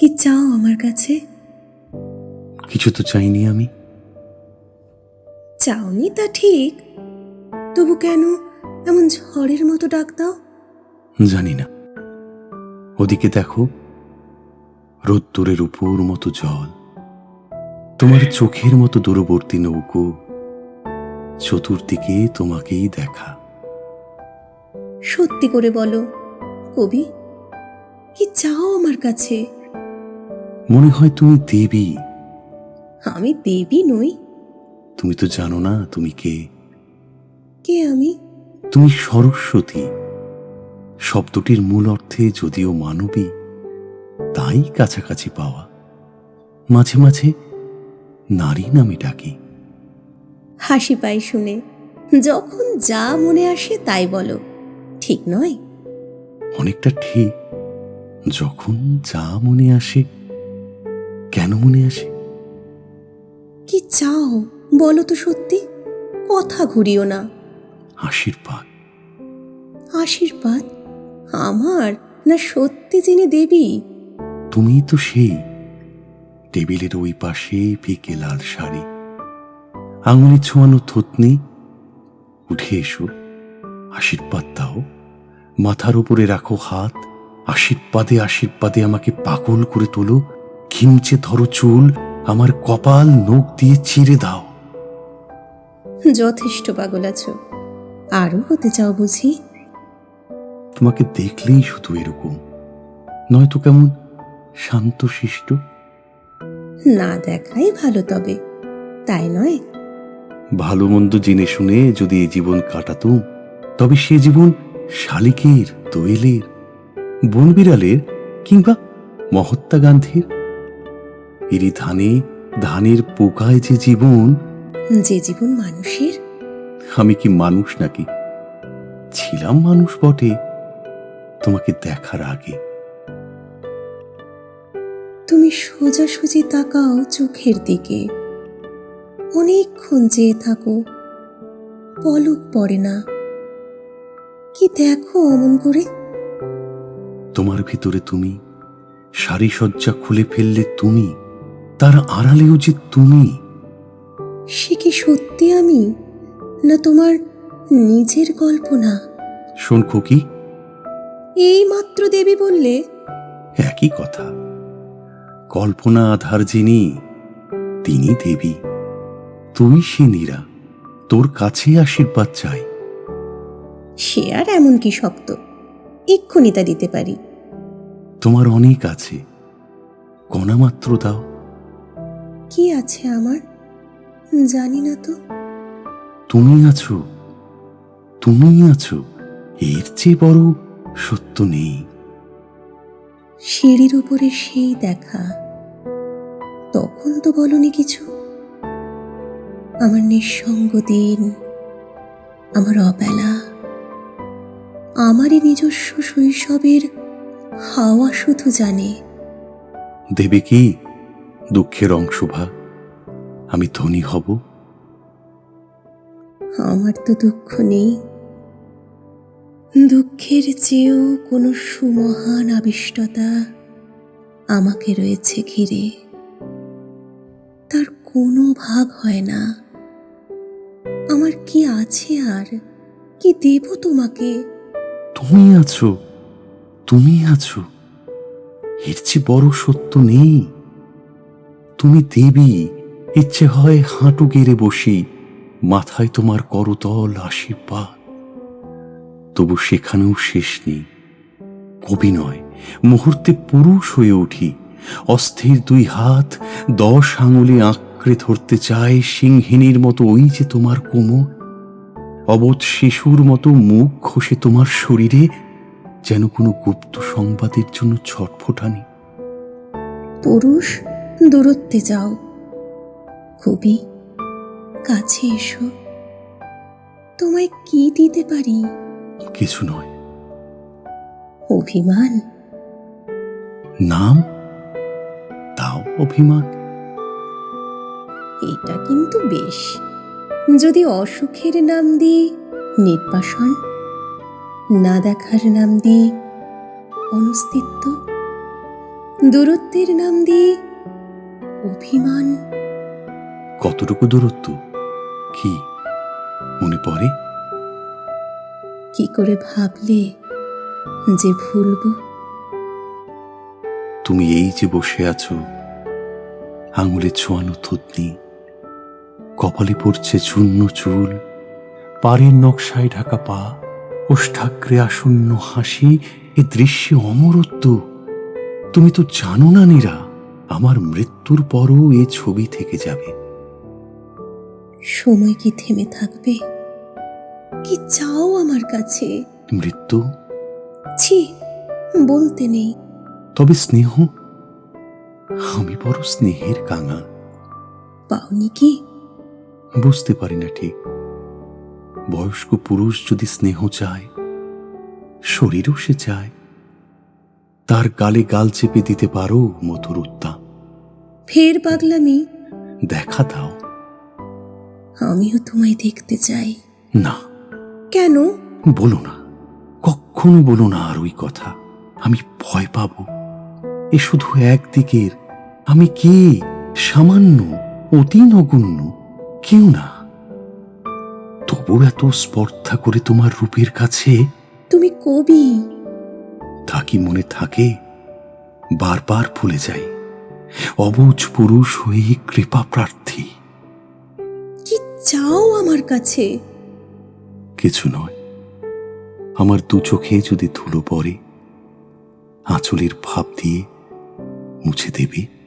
কি চাও আমার কাছে? কিছু তো চাইনি আমি। চাওনি তা ঠিক তবু কেন এমন ঝড়ের মতো ডাক দাও? জানি না। ওদিকে দেখো রোদ্দুরের উপর মতো জল তোমার চোখের মতো দূরবর্তী নৌকো চতুর্দিকে তোমাকেই দেখা। সত্যি করে বলো কবি কি চাও আমার কাছে? মনে হয় তুমি দেবী। আমি দেবী নই। তুমি তো জানো না তুমি কে। কে আমি? তুমি সরস্বতী। শব্দটির মূল অর্থে যদিও মানবী তাই কাছাকাছি পাওয়া। মাঝে মাঝে নারী নামে ডাকি। হাসি পাই শুনে। যখন যা মনে আসে তাই বলো। ঠিক নয়? অনেকটা ঠিক। যখন যা মনে আসে কেন মনে আসে? কি চাও বলো তো সত্যি? কথা ঘুরিও না। আশীর্বাদ। আশীর্বাদ? আমার? না সত্যি যিনি দেবী? তুমি তো সেই। টেবিলের ওই পাশে ফিকে লাল শাড়ি। আঙুলে ছোঁয়ানো থুতনি। উঠে এসো। আশীর্বাদ দাও। মাথার উপরে রাখো হাত। আশীর্বাদে আশীর্বাদে আমাকে পাগল করে তোলো। খিমচে ধরো চুল আমার কপাল নখ দিয়ে চিরে দাও। যথেষ্ট পাগল আছো আরও হতে চাও বুঝি? তোমাকে দেখলেই শুধু এরকম। নয়তো কেমন শান্তশিষ্ট না দেখাই ভালো তবে। তাই নয়? ভালো মন্দ জেনে শুনে যদি এই জীবন কাটাতুম তবে সে জীবন শালিকের দোয়েলের বনবিড়ালের কিংবা মহাত্মা গান্ধীর। এরই ধানে ধানের পোকায় যে জীবন। যে জীবন মানুষের? আমি কি মানুষ নাকি? ছিলাম মানুষ বটে তোমাকে দেখার আগে। তুমি সোজাসুজি তাকাও চোখের দিকে। অনেকক্ষণ চেয়ে থাকো পলক পড়ে না। কি দেখো অমন করে? তোমার ভিতরে তুমি সারিসজ্জা খুলে ফেললে তুমি। তার আড়ালেও যে তুমি? সে কি সত্যি আমি? না তোমার নিজের কল্পনা শোন খুকি। এই মাত্র দেবী বললে। একই কথা। কল্পনা আধার যিনি তিনি দেবী। তুই সে নীরা তোর কাছে আশীর্বাদ চাই। সে আর এমন কি শক্ত? এক্ষুনি তা দিতে পারি। তোমার অনেক আছে। কণা মাত্র দাও। কি আছে আমার? জানি না তো। তুমি আছো তুমি আছো এর চেয়ে বড় সত্য নেই। সিঁড়ির উপরে সেই দেখা। তখন তো বলনি কিছু। আমার নিঃসঙ্গ দিন আমার অবেলা আমারই নিজস্ব শৈশবের হাওয়া শুধু জানে। দেবে কি? দুঃখের অংশভাগ আমি ধনী হব। আমার তো দুঃখ নেই। দুঃখের চেয়েও কোনো সুমহান আবিষ্টতা আমাকে রয়েছে ঘিরে। তার কোনো ভাগ হয় না। আমার কি আছে আর? কি দেব তোমাকে? তুমি আছো তুমি আছো। এর চেয়ে বড় সত্য নেই। তুমি দেবী, ইচ্ছে হয় হাঁটু গেড়ে বসি, মাথায় তোমার করতল আশীর্বাদ। তবু সেখানেও শেষ নেই। কবি নয়, মুহূর্তে পুরুষ হয়ে উঠি। অস্থির দুই হাত, দশ আঙুলে আঁকড়ে ধরতে চায় সিংহিনীর মতো ওই যে তোমার কোমর। অবধ শিশুর মতো মুখ ঘষে তোমার শরীরে, যেন কোনো গুপ্ত সংবাদের জন্য ছটফটানি। পুরুষ দূরত্বে যাও। কবি কাছে এসো। তোমায় কি দিতে পারি? কিছু নয়। অভিমান? নাম? তাও অভিমান? এটা কিন্তু বেশ। যদি অসুখের নাম দিই নির্বাসন? না দেখার নাম দিই অনস্তিত্ব? দূরত্বের নাম দিয়ে অভিমান? কতটুকু দূরত্ব? কি মনে পড়ে? কি করে ভাবলে যে ভুলবো? তুমি এই যে বসে আছো আঙুলে ছোঁয়ানো থুতনি কপালে পড়ছে চূর্ণ চুল পাড়ের নকশায় ঢাকা পা ওষ্ঠাগ্রে আসন্ন হাসি এ দৃশ্যে অমরত্ব। তুমি তো জানো না নীরা। আমার মৃত্যুর পরও এ ছবি থেকে যাবে। সময় কি থেমে থাকবে? কি চাও আমার কাছে? মৃত্যু? ছি বলতে নেই। তবে স্নেহ? আমি বড় স্নেহের কাঙাল পাওনি কি? বুঝতে পারি না ঠিক। বয়স্ক পুরুষ যদি স্নেহ চায় শরীরও সে চায়। তার গালে গাল চেপে দিতে পারো মধুর উত্তাপ। ফের পাগলামি? দেখা দাও। আমিও তোমায় দেখতে চাই। না। কেন? বলো না। কখনো বলো না আর ওই কথা। আমি ভয় পাব। এ শুধু একদিকের আমি কে? সামান্য অতি নগণ্য। কেউ না। তবু এত স্পর্ধা করে তোমার রূপের কাছে? তুমি কবি। তা কি মনে থাকে? বারবার ভুলে যাই। অবুজ পুরুষ হয়ে কৃপা প্রার্থী। কি চাও আমার কাছে? কিছু নয়। আমার দু চোখে যদি ধুলো পড়ে আঁচলের ভাব দিয়ে মুছে দেবে।